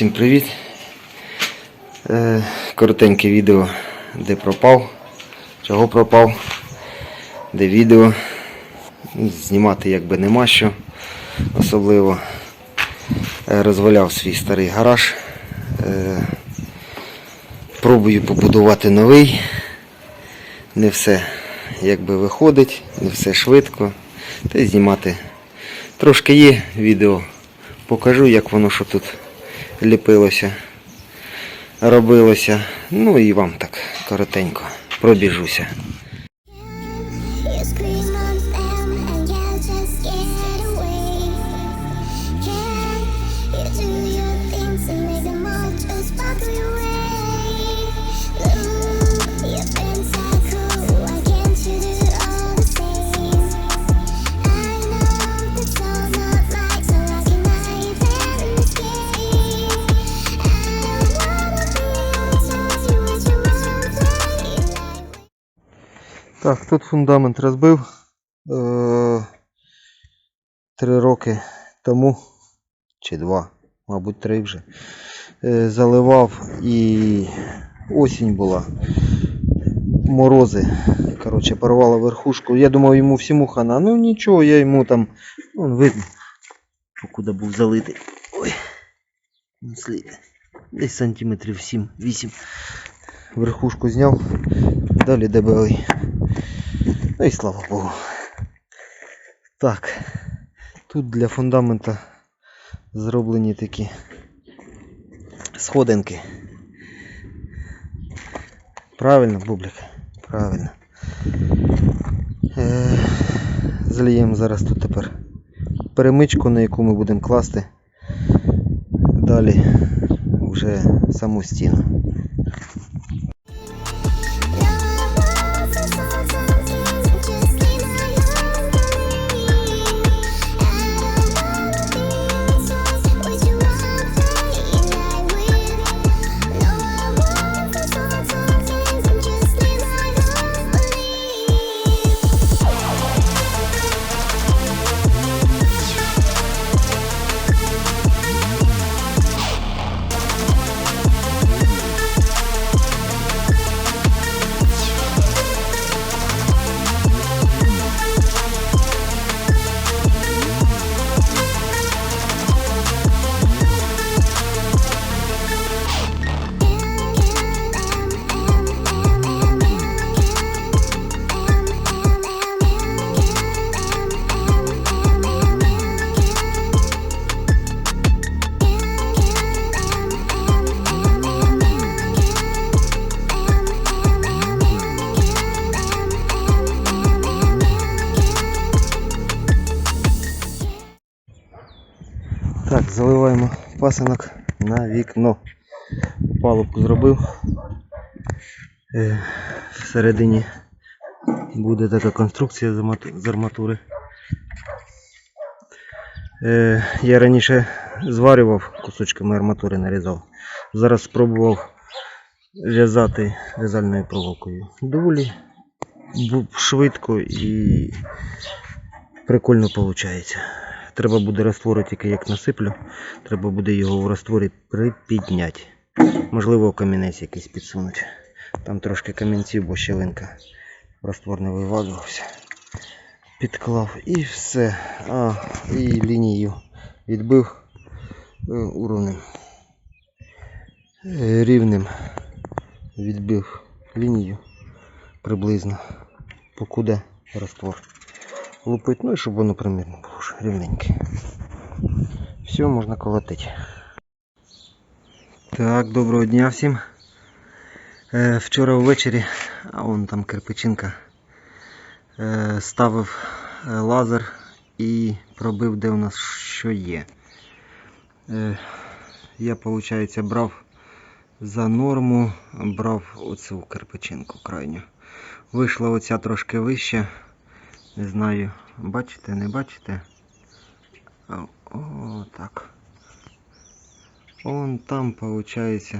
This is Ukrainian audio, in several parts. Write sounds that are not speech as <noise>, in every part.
Всім привіт. Е, коротеньке відео, де пропав, чого пропав, де відео. Знімати якби нема що особливо. Е, розваляв свій старий гараж. Е, пробую побудувати новий. Не все якби виходить, не все швидко. Та й знімати трошки є відео. Покажу, як воно що тут ліпилося, робилося. Ну і вам так коротенько пробіжуся. Так, тут фундамент розбив е- три роки тому, чи два, мабуть, три вже. Е, заливав і осінь була. Морози. Коротше, порвала верхушку. Я думав йому всьому хана. Ну нічого, я йому там. Вон видно. Покуди був залитий. Ой. слід. Десь сантиметрів 7-8. Верхушку зняв. Далі дебелий. Ну і слава Богу. Так. Тут для фундамента зроблені такі сходинки. Правильно, бублик? Правильно. Е, Зальємо зараз тут тепер перемичку, на яку ми будемо класти. Далі вже саму стіну. Пасинок на вікно. Палубку зробив. Е, всередині буде така конструкція з арматури. Е, я раніше зварював кусочками арматури нарізав. Зараз спробував в'язати в'язальною проволокою. Доволі швидко і прикольно виходить. Треба буде раствори тільки як насиплю. Треба буде його в растворі припідняти. Можливо, камінець якийсь підсунуть. Там трошки камінців, бо щелинка раствор не виважувався. Підклав і все. А, і лінію відбив е, уровнем. Е, Рівнем відбив лінію приблизно. Покуди раствор лупить, ну і щоб воно примірно було вже рівненьке. Все, можна колотити. Так, доброго дня всім. Е, вчора ввечері, а вон там кирпичинка, е, ставив е, лазер і пробив, де у нас що є. Е, я, виходить, брав за норму, брав оцю кирпичинку крайню. Вийшла оця трошки вища. Не знаю, бачите, не бачите? О, так. Он там виходить,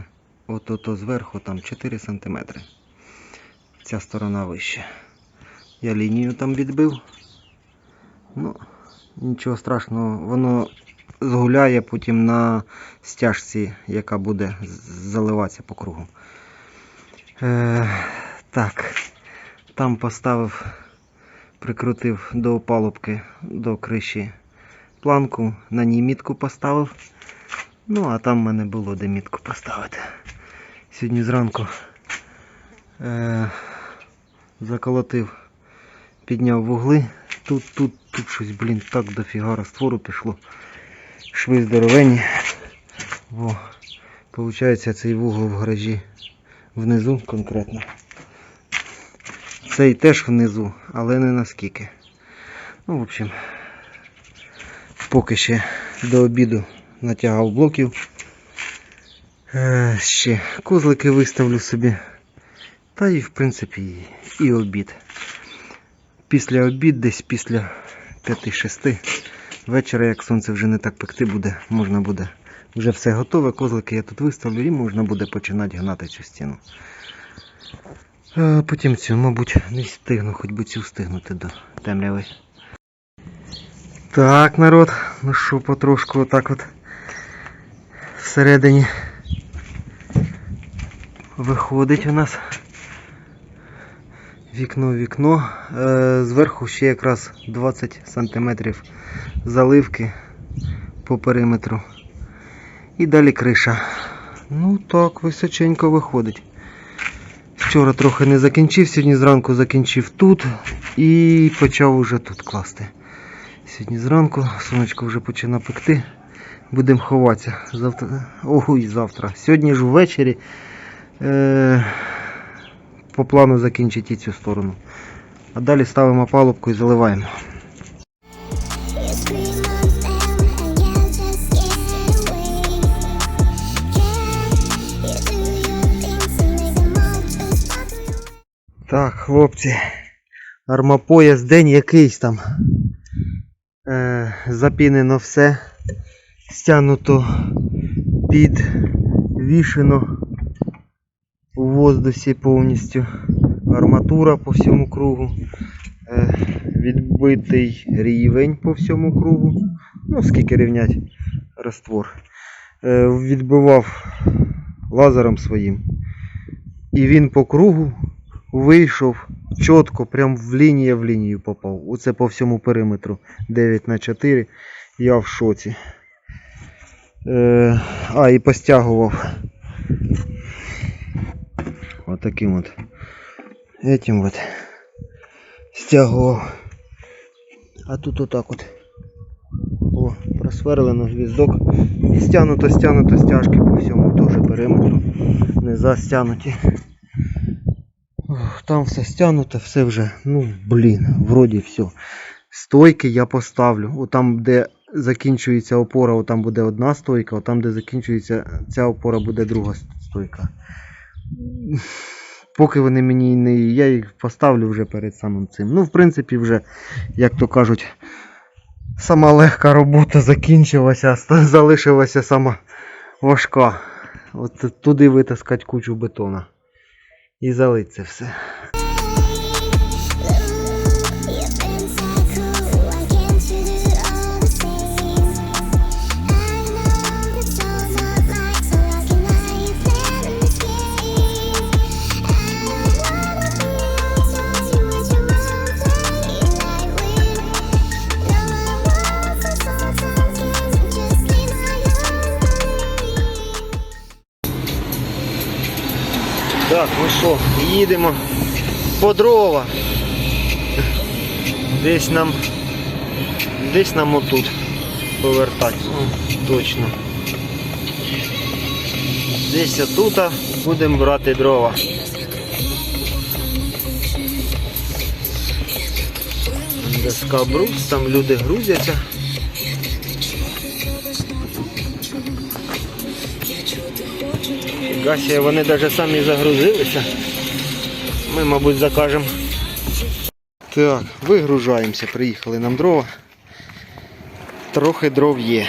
от ото зверху там 4 см. Ця сторона вища. Я лінію там відбив. Ну, нічого страшного, воно згуляє потім на стяжці, яка буде заливатися по кругу. Е, так, там поставив, прикрутив до опалубки до криші планку, на ній мітку поставив. Ну, а там в мене було де мітку поставити. Сьогодні зранку е, заколотив, підняв вугли. Тут, тут, тут щось, блін, так дофіга раствору пішло. Шви здоровенні. Во. Получається цей вугол в гаражі внизу конкретно. Цей теж внизу, але не наскільки. Ну, в общем, поки ще до обіду натягав блоків. Е, ще козлики виставлю собі. Та і в принципі і, обід. Після обід, десь після 5-6 вечора, як сонце вже не так пекти буде, можна буде. Вже все готове, козлики я тут виставлю і можна буде починати гнати цю стіну. Е, Потім цю, мабуть, не встигну, хоч би цю встигнути до темряви. Так, народ, ну що, потрошку отак от всередині виходить у нас вікно в вікно. Е, зверху ще якраз 20 см заливки по периметру. І далі криша. Ну так, височенько виходить. Вчора трохи не закінчив, сьогодні зранку закінчив тут і почав уже тут класти. Сьогодні зранку сонечко вже починає пекти. Будемо ховатися. Завтра. Ой, завтра. Сьогодні ж ввечері е... по плану закінчити і цю сторону. А далі ставимо палубку і заливаємо. Так, хлопці, армопояс день якийсь там. Е, запінено все. Стягнуто підвішено у воздусі повністю. Арматура по всьому кругу. Е, відбитий рівень по всьому кругу. Ну, скільки рівнять раствор. Е, відбивав лазером своїм. І він по кругу вийшов чітко, прям в лінію в лінію попав. Оце по всьому периметру 9 на 4 Я в шоці. Е, а, і постягував. Отаким от. Этим от. Стягував. А тут отак от. О, просверлено гвіздок. І стягнуто, стягнуто стяжки по всьому теж периметру. Не застягнуті. Там все стягнуто, все вже, ну блін, вроді все. Стойки я поставлю. О, там, де закінчується опора, о, там буде одна стойка, о, там, де закінчується ця опора, буде друга стойка. Поки вони мені не. Я їх поставлю вже перед самим цим. Ну, в принципі, вже, як то кажуть, сама легка робота закінчилася, залишилася сама важка. От туди витаскати кучу бетона. І залить це все. Їдемо по дрова. Десь нам. Десь нам отут повертати. О, точно. Десь отут будемо брати дрова. Доска брус, там люди грузяться. Гасія, вони навіть самі загрузилися. Ми, мабуть, закажемо. Так, вигружаємося, приїхали нам дрова. Трохи дров є.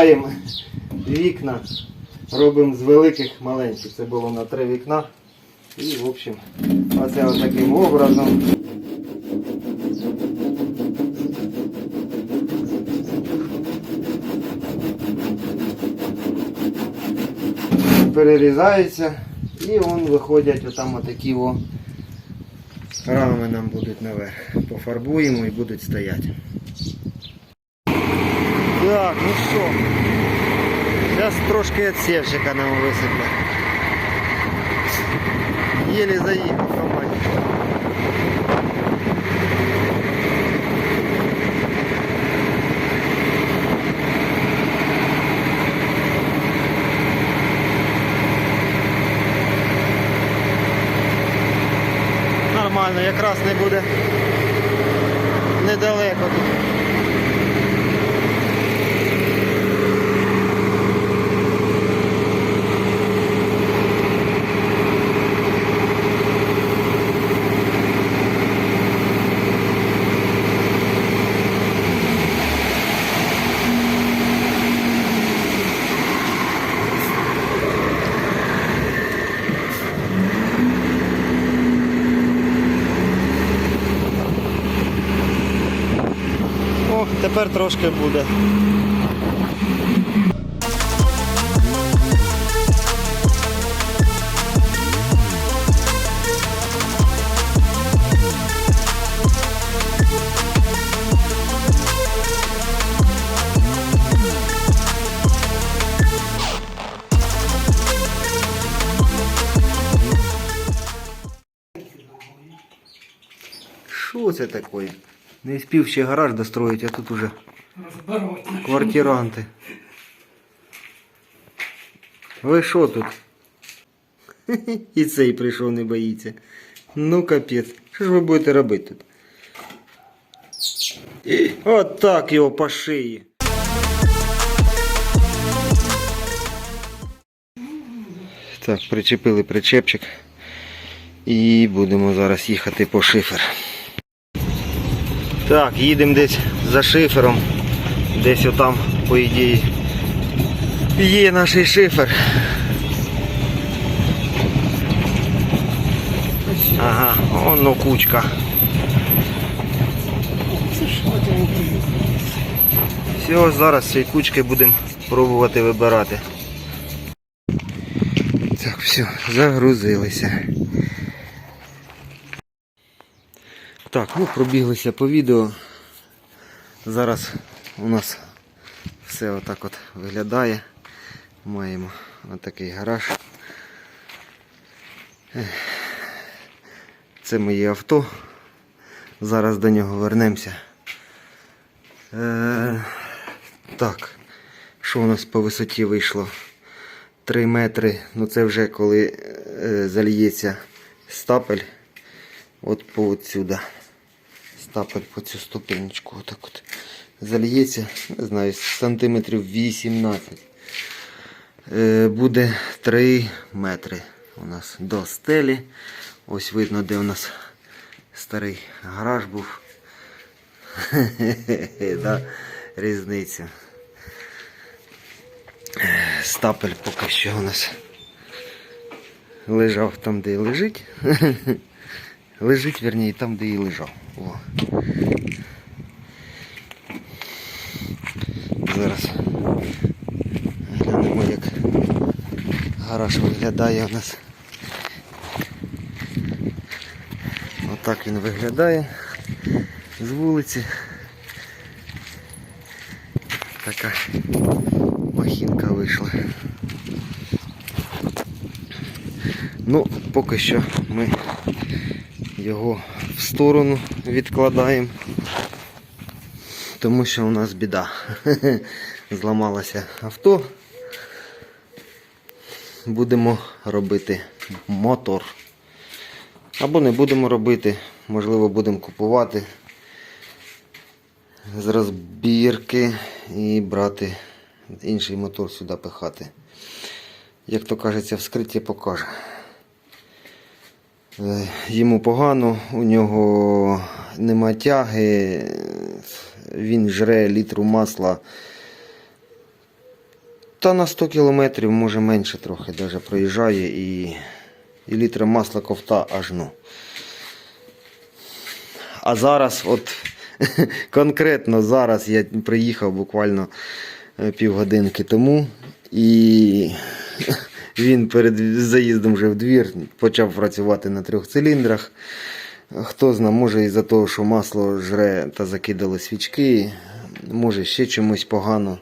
Добуваємо вікна, робимо з великих маленьких. Це було на три вікна. І в общем, оце от таким образом. Перерізається і вон виходять отам отакі о рами нам будуть наверх. Пофарбуємо і будуть стояти. Так, ну що, зараз трошки отсевчика нам висипле. Єлі заїхав команді. Нормально, якраз не буде недалеко тут. О, тепер трошки буде. Що це таке? Не спів ще гараж достроїть, а тут уже квартиранти. Ви що тут? <laughs> І цей прийшов, не боїться. Ну капець. Що ж ви будете робити тут? <clears throat> От так його по шиї. Так, причепили причепчик. І будемо зараз їхати по шифер. Так, їдемо десь за шифером. Десь отам, по ідеї, є наш шифер. Ага, воно кучка. Все, зараз з цієї кучки будемо пробувати вибирати. Так, все, загрузилися. Так, ну пробіглися по відео. Зараз у нас все отак от виглядає. Маємо отакий гараж. Це моє авто. Зараз до нього вернемося. Е, так, що у нас по висоті вийшло? 3 метри. Ну це вже коли е, зальється стапель. От по отсюда. Стапель по цю ступенечку. Отак от. Зальється, не знаю, сантиметрів 18. Е, буде 3 метри у нас до стелі. Ось видно, де у нас старий гараж був. <laughs> да, різниця. Стапель поки що у нас лежав там, де лежить. <laughs> Лежить, верніше, там, де і лежав. О. Зараз глянемо, як гараж виглядає у нас. Отак він виглядає з вулиці. Така махінка вийшла. Ну, поки що ми його в сторону відкладаємо, тому що у нас біда. <laughs> Зламалося авто. Будемо робити мотор. Або не будемо робити, можливо, будемо купувати з розбірки і брати інший мотор сюди пихати. Як то кажеться, вскриття покаже. Йому погано, у нього нема тяги, він жре літру масла Та на 100 кілометрів, може менше трохи даже проїжджає і, і літра масла ковта аж ну. А зараз, от <laughs> конкретно зараз я приїхав буквально е, півгодинки тому, і <laughs> він перед заїздом вже в двір почав працювати на трьох циліндрах. Хто зна, може із-за того, що масло жре та закидали свічки, може ще чомусь погано.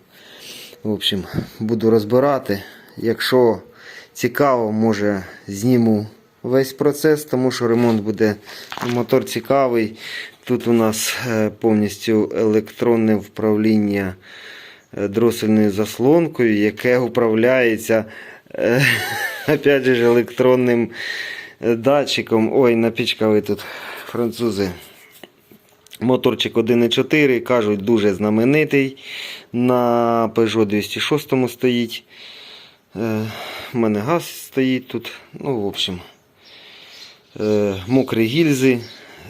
В общем, буду розбирати. Якщо цікаво, може зніму весь процес, тому що ремонт буде мотор цікавий. Тут у нас е, повністю електронне вправління е, дросельною заслонкою, яке управляється <laughs> опять же, електронним е, датчиком. Ой, напічкали тут французи. Моторчик 1.4, кажуть, дуже знаменитий. На Peugeot 206 стоїть. Е, У мене газ стоїть тут. Ну, в общем, е, мокрі гільзи.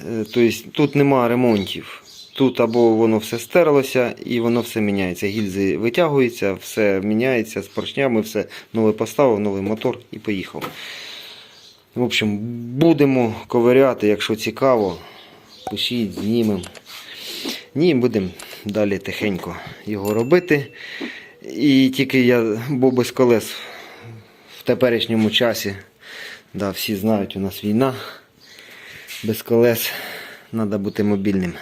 Е, Тобто тут нема ремонтів. Тут або воно все стерлося і воно все міняється. Гільзи витягуються, все міняється з поршнями, все нове поставив, новий мотор і поїхав. В общем, будемо ковиряти, якщо цікаво. Пишіть, знімемо. Ні, будемо далі тихенько його робити. І тільки я, бо без колес в теперішньому часі, да, всі знають, у нас війна. Без колес треба бути мобільним.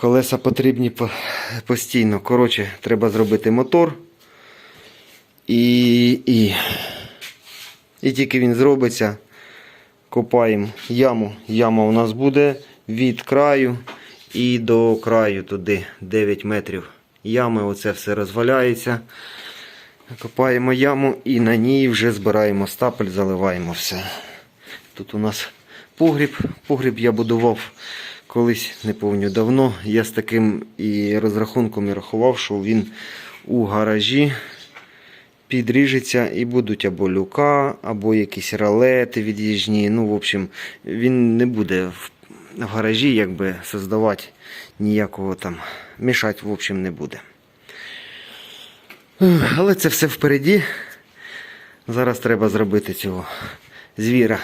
Колеса потрібні постійно. Коротше, треба зробити мотор. І, і, і тільки він зробиться, копаємо яму. Яма у нас буде від краю і до краю туди 9 метрів. Ями, оце все розваляється. Копаємо яму і на ній вже збираємо стапель, заливаємо все. Тут у нас погріб. Погріб я будував колись, не пам'ятаю давно. Я з таким і розрахунком і рахував, що він у гаражі підріжеться і будуть або люка, або якісь ралети від'їжджні. Ну, в общем, він не буде в гаражі якби создавати ніякого там, мішати, в общем, не буде. Але це все впереді. Зараз треба зробити цього звіра.